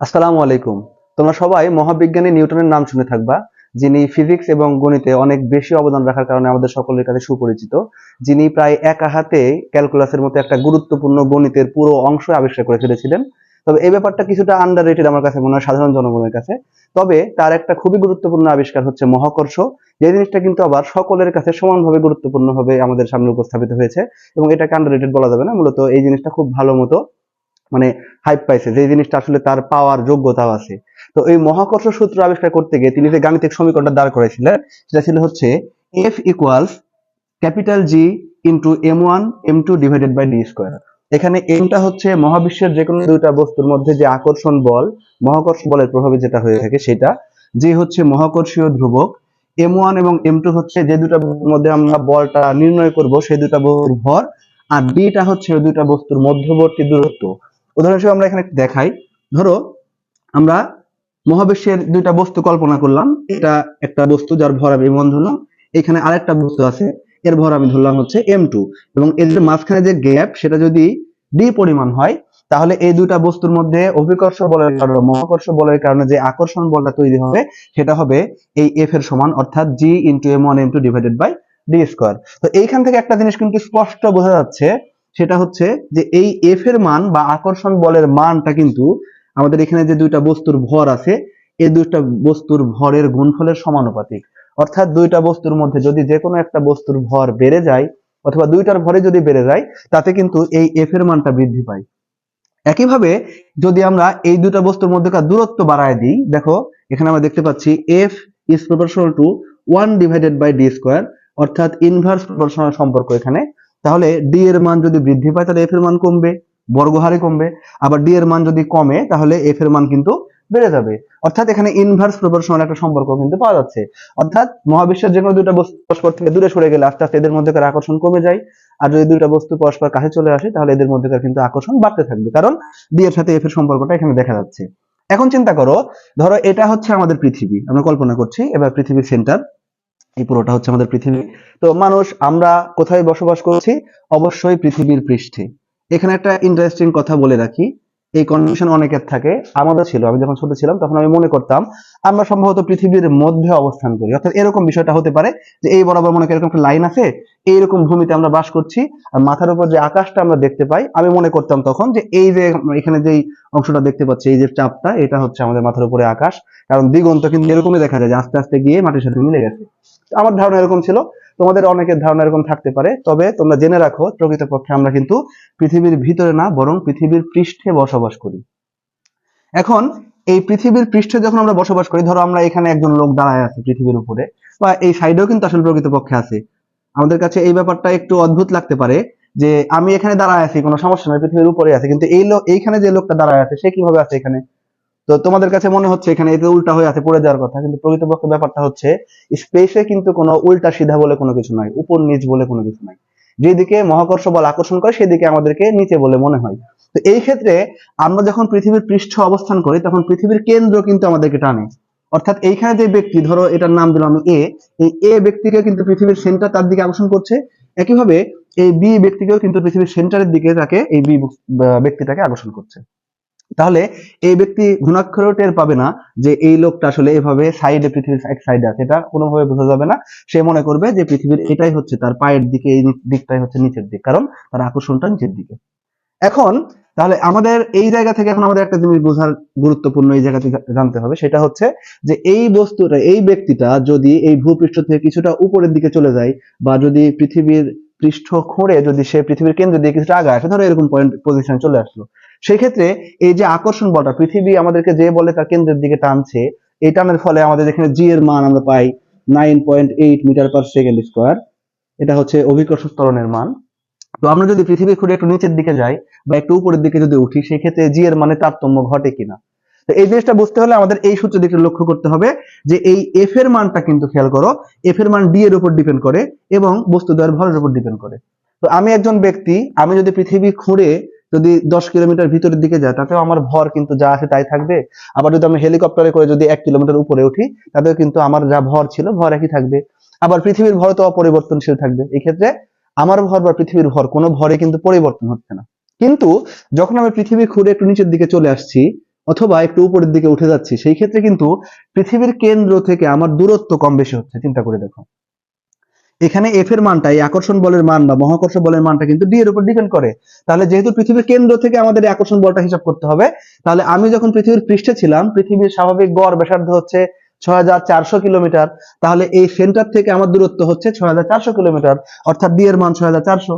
আসসালামু আলাইকুম। তোমরা সবাই মহাবিজ্ঞানী নিউটনের নাম শুনে থাকবা, যিনি ফিজিক্স এবং গণিতে অনেক বেশি অবদান রাখার কারণে আমাদের সকলের কাছে সুপরিচিত, যিনি প্রায় একা হাতে ক্যালকুলাসের মতো একটা গুরুত্বপূর্ণ গণিতের পুরো অংশ আবিষ্কার করে ফেলেছিলেন। তবে এই ব্যাপারটা কিছুটা আন্ডার আমার কাছে মনে হয় সাধারণ জনগণের কাছে। তবে তার একটা খুবই গুরুত্বপূর্ণ আবিষ্কার হচ্ছে মহাকর্ষ। যে জিনিসটা কিন্তু আবার সকলের কাছে সমানভাবে গুরুত্বপূর্ণ ভাবে আমাদের সামনে উপস্থাপিত হয়েছে এবং এটাকে আন্ডার বলা যাবে না, মূলত এই জিনিসটা খুব ভালো মতো মানে হাইপ পাইছে, যে জিনিসটা আসলে তার পাওয়ার যোগ্যতাও আছে। তো এই মহাকর্ষ সূত্র আবিষ্কার করতে গিয়ে তিনি যে গাণিতিক সমীকরণটা দাঁড় করেছিলেন, সেটা ছিল হচ্ছে F equals capital G into M one M two divided by D square এখানে এমটা হচ্ছে মহাবিশ্বের যে কোনো দুইটা বস্তুর মধ্যে যে আকর্ষণ বল, মহাকর্ষ বলের প্রভাবে যেটা হয়ে থাকে সেটা যে হচ্ছে মহাকর্ষীয় ধ্রুবক এম ওয়ান এবং এম টু হচ্ছে যে দুটা মধ্যে আমরা বলটা নির্ণয় করব সেই দুটা বস্তুর ভর, আর ডিটা হচ্ছে ওই দুটা বস্তুর মধ্যবর্তী দূরত্ব। উদাহরণস্বরূপ আমরা এখানে দেখাই। ধরো, আমরা মহাবিশ্বের দুইটা বস্তু কল্পনা করলাম। এটা একটা বস্তু যার ভর আমি এম ধরলাম। এখানে আরেকটা বস্তু আছে, এর ভর আমি ধরলাম হচ্ছে এম টু এবং যে মাঝখানে যে গ্যাপ, সেটা যদি ডি পরিমাণ হয়, তাহলে এই দুইটা বস্তুর মধ্যে অভিকর্ষ বলের কারণে, মহাকর্ষ বলের কারণে যে আকর্ষণ বলটা তৈরি হবে, সেটা হবে এই এফ এর সমান, অর্থাৎ G into M one M two divided by D square তো এইখান থেকে একটা জিনিস কিন্তু স্পষ্ট বোঝা যাচ্ছে সেটা হচ্ছে যে এই এফ এর মান বা আকর্ষণ বলের মানটা কিন্তু আমাদের এখানে যে দুইটা বস্তুর ভর আছে এই দুইটা বস্তুর ভরের গুণফলের সমানুপাতিক। অর্থাৎ দুইটা বস্তুর মধ্যে যদি যে কোনো একটা বস্তুর ভর বেড়ে যায় অথবা দুইটার ভরে যদি বেড়ে যায়, তাতে কিন্তু এই এফ এর মানটা বৃদ্ধি পায়। একইভাবে যদি আমরা এই দুটা বস্তুর মধ্যেকার দূরত্ব বাড়ায় দিই, দেখো এখানে আমরা দেখতে পাচ্ছি F is proportional to one divided by D square অর্থাৎ ইনভার্স প্রপোর্শনাল সম্পর্ক এখানে তাহলে ডি এর মান যদি বৃদ্ধি পায়, তাহলে এফ এর মান কমবে, বর্গহারে কমবে। আবার ডি এর মান যদি কমে, তাহলে এফ এর মান কিন্তু বেড়ে যাবে। অর্থাৎ এখানে ইনভার্স প্রপোর্শনাল একটা সম্পর্ক কিন্তু পাওয়া যাচ্ছে। অর্থাৎ মহাবিশ্বের যে কোনো দুটো বস্তু পরস্পর থেকে দূরে সরে গেলে আস্তে আস্তে এদের মধ্যেকার আকর্ষণ কমে যায়। আর যদি দুইটা বস্তু পরস্পর কাছে চলে আসে, তাহলে এদের মধ্যেকার কিন্তু আকর্ষণ বাড়তে থাকবে। কারণ ডি এর সাথে এফ এর সম্পর্কটা এখানে দেখা যাচ্ছে। এখন চিন্তা করো, ধরো এটা হচ্ছে আমাদের পৃথিবী। আমরা কল্পনা করছি, এবার পৃথিবীর সেন্টার এই পুরোটা হচ্ছে আমাদের পৃথিবী। তো মানুষ, আমরা কোথায় বসবাস করছি? অবশ্যই পৃথিবীর পৃষ্ঠে। এখানে একটা ইন্টারেস্টিং কথা বলে রাখি। এই কনফিউশন অনেকের থাকে। আমারও ছিল, আমি যখন ছোট ছিলাম, তখন আমি মনে করতাম, আমরা সম্ভবত পৃথিবীর মধ্যে অবস্থান করি। অর্থাৎ এরকম বিষয়টা হতে পারে যে এই বরাবর মনে এরকম একটা লাইন আছে, এইরকম ভূমিতে আমরা বাস করছি, আর মাথার উপর যে আকাশটা আমরা দেখতে পাই, আমি মনে করতাম তখন যে এই যে এখানে যেই অংশটা দেখতে পাচ্ছি, এই যে চাপটা, এটা হচ্ছে আমাদের মাথার উপরে আকাশ। কারণ দিগন্ত কিন্তু এরকমই দেখা যায় যে আস্তে আস্তে গিয়ে মাটির সাথে মিলে গেছে। আমার ধারণা এরকম ছিল। তোমাদের অনেকের ধারণা এরকম থাকতে পারে। তবে তোমরা জেনে রাখো, প্রকৃতপক্ষে আমরা কিন্তু পৃথিবীর ভিতরে না, বরং পৃথিবীর পৃষ্ঠে বসবাস করি। এখন, এই পৃথিবীর পৃষ্ঠে যখন আমরা বসবাস করি, ধরো আমরা এখানে একজন লোক দাঁড়ায় আছে পৃথিবীর উপরে, বা এই সাইডেও কিন্তু আসলে প্রকৃতপক্ষে আছে। আমাদের কাছে এই ব্যাপারটা একটু অদ্ভুত লাগতে পারে যে, আমি এখানে দাঁড়ায় আছি, কোনো সমস্যা নাই, পৃথিবীর উপরে আছে, কিন্তু এই লোক এইখানে যে লোকটা দাঁড়ায় আছে, সে কীভাবে আছে এখানে? তো তোমাদের কাছে মনে হচ্ছে এখানে এটা উল্টা হয়ে আছে, পড়ে যাওয়ার কথা, কিন্তু প্রকৃতপক্ষে ব্যাপারটা হচ্ছে স্পেসে কিন্তু কোনো উল্টা সিধা বলে কোনো কিছু নাই, উপর নিচ বলে কোনো কিছু নাই। যেদিকে মহাকর্ষ বল আকর্ষণ করে, সেদিকে আমাদেরকে নিচে বলে মনে হয়। তো এই ক্ষেত্রে আমরা যখন পৃথিবীর পৃষ্ঠ অবস্থান করি, তখন পৃথিবীর কেন্দ্র কিন্তু আমাদেরকে টানে। অর্থাৎ এইখানে যে ব্যক্তি, ধরো এটার নাম দিলাম এ এই এ ব্যক্তিকে কিন্তু পৃথিবীর সেন্টার তার দিকে আকর্ষণ করছে। একইভাবে এই বি ব্যক্তিকেও কিন্তু পৃথিবীর সেন্টারের দিকে তাকে, এই বি ব্যক্তিটাকে আকর্ষণ করছে। তাহলে এই ব্যক্তি ঘুণাক্ষরেও টের পাবে না যে এই লোকটা আসলে এভাবে সাইডে পৃথিবীর এক সাইডে আছে। এটা কোনোভাবে বোঝা যাবে না। সে মনে করবে যে পৃথিবীর এটাই হচ্ছে তার পায়ের দিকে, এই দিকটাই হচ্ছে নিচের দিক, কারণ তার আকর্ষণটা নিচের দিকে। এখন তাহলে আমাদের এই জায়গা থেকে এখন আমাদের একটা জিনিস বোঝার গুরুত্বপূর্ণ এই জায়গা থেকে জানতে হবে, সেটা হচ্ছে যে এই বস্তুটা, এই ব্যক্তিটা যদি এই ভূপৃষ্ঠ থেকে কিছুটা উপরের দিকে চলে যায় বা যদি পৃথিবীর পৃষ্ঠ খুঁড়ে যদি সে পৃথিবীর কেন্দ্র দিয়ে কিছুটা আগে আসে, ধরো এরকম পয়েন্ট পজিশনে চলে আসলো সেই ক্ষেত্রে এই যে আকর্ষণ বলটা, পৃথিবী আমাদেরকে যে বলে তার কেন্দ্রের দিকে টানছে, এই টানের ফলে আমাদের এখানে জি এর মান আমরা পাই nine point eight metre per second square এটা হচ্ছে অভিকর্ষ ত্বরণের মান। তো আমরা যদি পৃথিবী খুঁড়ে একটু নিচের দিকে যাই বা একটু উপরের দিকে যদি উঠি সেই ক্ষেত্রে জি এর মানে তারতম্য ঘটে কিনা। তো এই জিনিসটা বুঝতে হলে আমাদের এই সূত্র দিকে লক্ষ্য করতে হবে যে এই এফ এর মানটা কিন্তু খেয়াল করো এফ এর মান ডি এর উপর ডিপেন্ড করে এবং বস্তু দ্বয়ের ভরের উপর ডিপেন্ড করে। তো আমি একজন ব্যক্তি, আমি যদি পৃথিবী খুঁড়ে যদি দশ কিলোমিটার ভিতরের দিকে যায়, তাতেও আমার ভর কিন্তু যা আছে তাই থাকবে। আবার যদি আমি হেলিকপ্টারে করে যদি এক কিলোমিটার উপরে উঠি, তাতেও কিন্তু আমার যা ভর ছিল, ভর একই থাকবে। আবার পৃথিবীর ভর তো অপরিবর্তনশীল থাকবে। এই ক্ষেত্রে আমার ভর বা পৃথিবীর ভর কোনো ভরে কিন্তু পরিবর্তন হচ্ছে না। কিন্তু যখন আমি পৃথিবী খুঁড়ে একটু নিচের দিকে চলে আসছি, অথবা একটু উপরের দিকে উঠে যাচ্ছি, সেই ক্ষেত্রে কিন্তু পৃথিবীর কেন্দ্র থেকে আমার দূরত্ব কম বেশি হচ্ছে। চিন্তা করে দেখো। এখানে এফ এর মানটা, এই আকর্ষণ বলের মান বা মহাকর্ষ বলের মানটা কিন্তু ডি এর উপর ডিপেন্ড করে। তাহলে যেহেতু পৃথিবীর কেন্দ্র থেকে আমাদের আকর্ষণ বলটা হিসাব করতে হবে, তাহলে আমি যখন পৃথিবীর পৃষ্ঠে ছিলাম, পৃথিবীর স্বাভাবিক গড় ব্যাসার্ধ হচ্ছে ছয় হাজার চারশো কিলোমিটার, তাহলে এই সেন্টার থেকে আমার দূরত্ব হচ্ছে ছয় হাজার চারশো কিলোমিটার, অর্থাৎ ডি এর মান ছয় হাজার চারশো।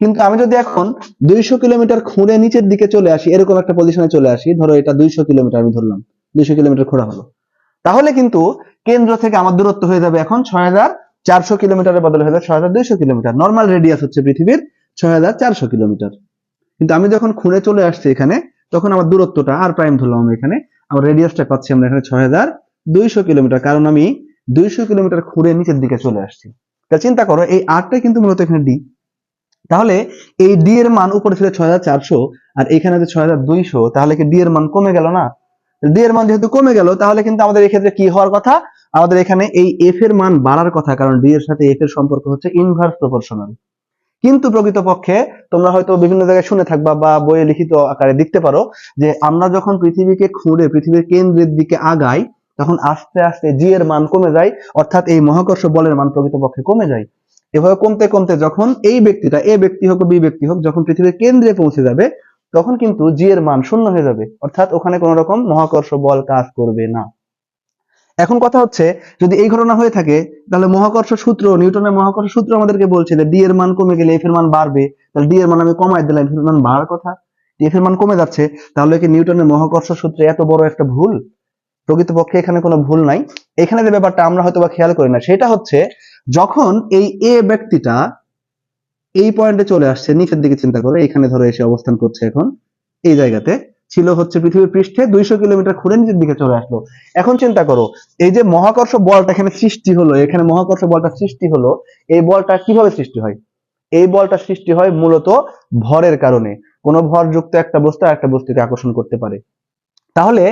কিন্তু আমি যদি এখন দুইশো কিলোমিটার খুঁড়ে নিচের দিকে চলে আসি, এরকম একটা পজিশনে চলে আসি, ধরো এটা দুইশো কিলোমিটার আমি ধরলাম, দুইশো কিলোমিটার খোঁড়া হলো। তাহলে কিন্তু কেন্দ্র থেকে আমার দূরত্ব হয়ে যাবে এখন ছয় হাজার চারশো কিলোমিটারের বদলে হয়ে যাবে ছয় হাজার দুইশো কিলোমিটার। নর্মাল রেডিয়াস হচ্ছে পৃথিবীর ছয় হাজার চারশো কিলোমিটার। কিন্তু আমি যখন খুঁড়ে চলে আসছি এখানে, তখন আমার দূরত্বটা আর প্রাইম ধরলাম আমি এখানে। আমার রেডিয়াসটা পাচ্ছি আমরা এখানে ছয় হাজার দুইশো কিলোমিটার। কারণ আমি দুইশো কিলোমিটার খুঁড়ে নিচের দিকে চলে আসছি। তা চিন্তা করো, এই আরটাই কিন্তু মূলত এখানে ডি তাহলে এই ডি এর মান উপরে ছিল ছয় হাজার চারশো, আর এখানে যে ছয় হাজার দুইশো, তাহলে কি ডি এর মান কমে গেল না? ডি এর মান যেহেতু কমে গেল, তাহলে কিন্তু আমাদের এক্ষেত্রে কি হওয়ার কথা? আমাদের এখানে এই এফ এর মান বাড়ার কথা, কারণ ডি এর সাথে এফ এর সম্পর্ক হচ্ছে ইনভার্স প্রপোর্শনাল কিন্তু প্রকৃতপক্ষে তোমরা হয়তো বিভিন্ন জায়গায় শুনে থাকবা বা বইয়ে লিখিত আকারে দেখতে পারো যে আমরা যখন পৃথিবীকে খুঁড়ে, পৃথিবীর কেন্দ্রের দিকে আগাই, তখন আস্তে আস্তে জি এর মান কমে যায়, অর্থাৎ এই মহাকর্ষ বলের মান প্রকৃতপক্ষে কমে যায়। এভাবে কমতে কমতে যখন এই ব্যক্তিটা এ ব্যক্তি হোক বি ব্যক্তি হোক, যখন পৃথিবীর কেন্দ্রে পৌঁছে যাবে, তখন কিন্তু জি এর মান শূন্য হয়ে যাবে। অর্থাৎ ওখানে কোনো রকম মহাকর্ষ বল কাজ করবে না। এখন কথা হচ্ছে, যদি এই ঘটনা হয়ে থাকে, তাহলে মহাকর্ষ সূত্র, নিউটনের মহাকর্ষ সূত্র আমাদেরকে বলছে যে ডি এর মান কমে গেলে এফ এর মান বাড়বে, তাহলে ডি এর মান আমি কমাই দিলাম এফ এর মান বাড়ার কথা। এফ এর মান কমে যাচ্ছে, তাহলে কি নিউটনের মহাকর্ষ সূত্রে এত বড় একটা ভুল? প্রকৃতপক্ষে এখানে কোনো ভুল নাই। এখানে যে ব্যাপারটা আমরা হয়তো বা খেয়াল করি না, সেটা হচ্ছে যখন এই এ ব্যক্তিটা এই পয়েন্টে চলে আসছে, নিচের দিকে চিন্তা করে এখানে ধরো এসে অবস্থান করছে এখন, এই জায়গাতে ছিল হচ্ছে পৃথিবীর পৃষ্ঠে দুইশো কিলোমিটার ঘুরে নিচের দিকে চলে আসলো। এখন চিন্তা করো, এই যে মহাকর্ষ বলটা এখানে সৃষ্টি হলো, এখানে মহাকর্ষ বলটা সৃষ্টি হলো, এই বলটা কীভাবে সৃষ্টি হয়? এই বলটা সৃষ্টি হয় মূলত ভরের কারণে। কোনো ভরযুক্ত একটা বস্তু একটা বস্তুকে আকর্ষণ করতে পারে। তাহলে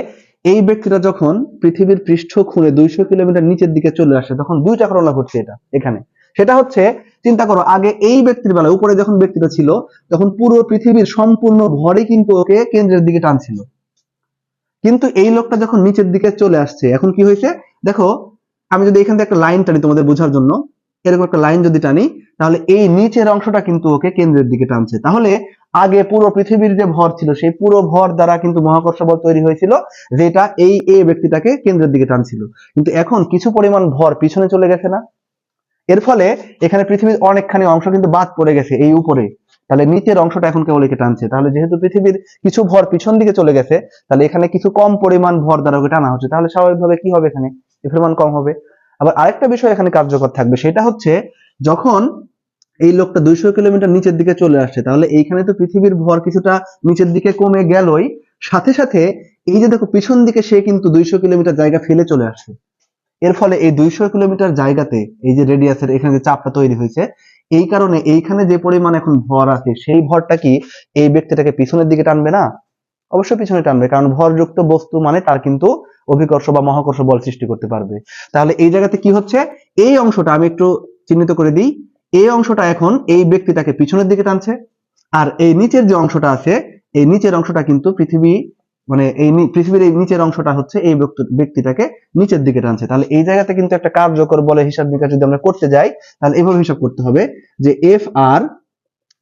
এই ব্যক্তিটা যখন পৃথিবীর পৃষ্ঠ খুঁড়ে দুইশো কিলোমিটার নিচের দিকে চলে আসে, তখন দুইটা ঘটনা ঘটছে এটা, এখানে। সেটা হচ্ছে, চিন্তা করো, আগে এই ব্যক্তির বেলা উপরে যখন ব্যক্তিটা ছিল, তখন পুরো পৃথিবীর সম্পূর্ণ ভরই কিন্তু ওকে কেন্দ্রের দিকে টানছিল। কিন্তু এই লোকটা যখন নিচের দিকে চলে আসছে, এখন কি হয়েছে? দেখো, আমি যদি এখান থেকে একটা লাইন টানি তোমাদের বোঝার জন্য, এরকম একটা লাইন যদি টানি, তাহলে এই নিচের অংশটা কিন্তু ওকে কেন্দ্রের দিকে টানছে। তাহলে আগে পুরো পৃথিবীর যে ভর ছিল, সেই পুরো ভর দ্বারা কিন্তু মহাকর্ষ বল তৈরি হয়েছিল, যেটা এই এ ব্যক্তিটাকে কেন্দ্রের দিকে টানছিল। কিন্তু এখন কিছু পরিমাণ ভর পিছনে চলে গেছে না? এর ফলে এখানে পৃথিবীর অনেকখানি অংশ কিন্তু বাদ পড়ে গেছে, এই উপরে। তাহলে নিচের অংশটা এখন কেবল একে টানছে। তাহলে যেহেতু পৃথিবীর কিছু ভর পিছন দিকে চলে গেছে, তাহলে এখানে কিছু কম পরিমাণ ভর দ্বারা ওকে টানা হচ্ছে। তাহলে স্বাভাবিকভাবে কি হবে এখানে? এফ এর মান কম হবে। আবার আরেকটা বিষয় এখানে কার্যকর থাকবে, সেটা হচ্ছে যখন এই লোকটা দুইশো কিলোমিটার নিচের দিকে চলে আসছে, তাহলে এইখানে তো পৃথিবীর ভর কিছুটা নিচের দিকে কমে গেলই। সাথে সাথে এই যে দেখো, পিছন দিকে সে কিন্তু দুইশো কিলোমিটার জায়গা ফেলে চলে আসছে। এর ফলে এই দুইশো কিলোমিটার জায়গাতে এই যে রেডিয়াসের এখানে যে চাপটা তৈরি হয়েছে, এই কারণে এইখানে যে পরিমাণ এখন ভর আছে, সেই ভরটা কি এই ব্যক্তিটাকে পিছনের দিকে টানবে না? অবশ্যই পিছনে টানবে, কারণ ভরযুক্ত বস্তু মানে তার কিন্তু অভিকর্ষ বা মহাকর্ষ বল সৃষ্টি করতে পারবে। তাহলে এই জায়গাতে কি হচ্ছে? এই অংশটা আমি একটু চিহ্নিত করে দিই। এই অংশটা এখন এই ব্যক্তিটাকে পিছনের দিকে টানছে, আর এই নিচের যে অংশটা আছে, এই নিচের অংশটা কিন্তু পৃথিবী মানে এই পৃথিবীর এই নিচের অংশটা হচ্ছে এই ব্যক্তিটাকে নিচের দিকে টানছে। তাহলে এই জায়গাতে কিন্তু একটা কার্যকর বলে হিসাব নিকাশ যদি আমরা করতে যাই, তাহলে এভাবে হিসাব করতে হবে যে এফ আর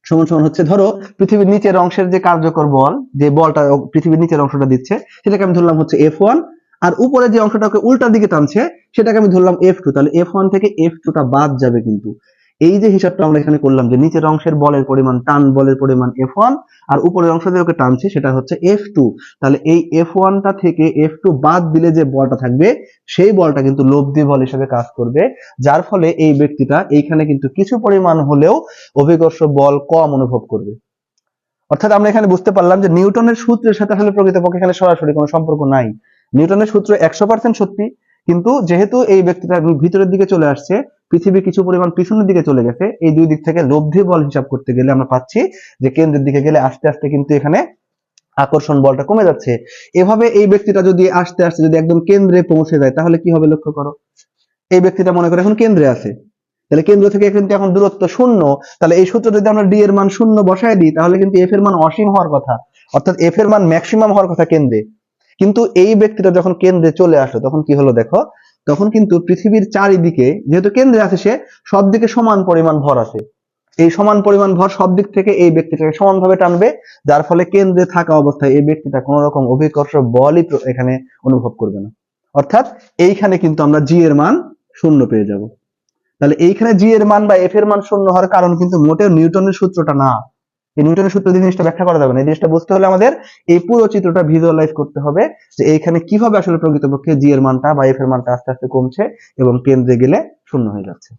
সমান সমান হচ্ছে, ধরো পৃথিবীর নিচের অংশের যে কার্যকর বল, যে বলটা পৃথিবীর নিচের অংশটা দিচ্ছে, সেটাকে আমি ধরলাম হচ্ছে এফ ওয়ান আর উপরে যে অংশটাকে উল্টা দিকে টানছে, সেটাকে আমি ধরলাম এফ টু তাহলে এফ ওয়ান থেকে এফ টুটা বাদ যাবে কিন্তু। এই যে হিসাবটা আমরা এখানে করলাম যে নিচের অংশের বলের পরিমাণ টান বলের পরিমাণ এফ ওয়ান আর উপরের অংশ দিয়ে ওকে টানছে, সেটা হচ্ছে এফ টু তাহলে এই এফ ওয়ানটা থেকে এফ টু বাদ দিলে যে বলটা থাকবে, সেই বলটা কিন্তু লব্ধি বল হিসেবে কাজ করবে, যার ফলে এই ব্যক্তিটা এইখানে কিন্তু কিছু পরিমাণ হলেও অভিকর্ষ বল কম অনুভব করবে। অর্থাৎ আমরা এখানে বুঝতে পারলাম যে নিউটনের সূত্রের সাথে আসলে প্রকৃতপক্ষে এখানে সরাসরি কোনো সম্পর্ক নাই। নিউটনের সূত্র একশো পার্সেন্ট সত্যি কিন্তু যেহেতু এই ব্যক্তিটা ভিতরের দিকে চলে আসছে পৃথিবী কিছু পরিমাণ পিছনের দিকে চলে গেছে, এই দুই দিক থেকে লব্ধি বল হিসাব করতে গেলে আমরা পাচ্ছি যে কেন্দ্রের দিকে গেলে আস্তে আস্তে কিন্তু এখানে আকর্ষণ বলটা কমে যাচ্ছে। এভাবে এই ব্যক্তিটা যদি আস্তে আস্তে যদি একদম কেন্দ্রে পৌঁছে যায়, তাহলে কি হবে লক্ষ্য করো? এই ব্যক্তিটা মনে করে এখন কেন্দ্রে আছে। তাহলে কেন্দ্র থেকে কিন্তু এখন দূরত্ব শূন্য, তাহলে এই সূত্র যদি আমরা ডি এর মান শূন্য বসায় দিই, তাহলে কিন্তু এফ এর মান অসীম হওয়ার কথা। অর্থাৎ এফ এর মান ম্যাক্সিমাম হওয়ার কথা কেন্দ্রে। কিন্তু এই ব্যক্তিটা যখন কেন্দ্রে চলে আসলো, তখন কি হলো দেখো? তখন কিন্তু পৃথিবীর চারিদিকে, যেহেতু কেন্দ্রে আছে সে সব দিকে সমান পরিমাণ ভর আছে। এই সমান পরিমাণ ভর সব দিক থেকে এই ব্যক্তিটাকে সমানভাবে টানবে, যার ফলে কেন্দ্রে থাকা অবস্থায় এই ব্যক্তিটা কোনো রকম অভিকর্ষ বলই এখানে অনুভব করবে না। অর্থাৎ এইখানে কিন্তু আমরা জি এর মান শূন্য পেয়ে যাব। তাহলে এইখানে জি এর মান বা এফ এর মান শূন্য হওয়ার কারণ কিন্তু মোটেও নিউটনের সূত্রটা না। এই নিউটনের সূত্র দিয়ে জিনিসটা ব্যাখ্যা করা যাবে না। এই জিনিসটা বুঝতে হলে আমাদের এই পুরো চিত্রটা ভিজুয়ালাইজ করতে হবে যে এইখানে কীভাবে আসলে প্রকৃতপক্ষে জি এর মানটা বা এফ এর মানটা আস্তে আস্তে কমছে এবং কেন্দ্রে গেলে শূন্য হয়ে যাচ্ছে।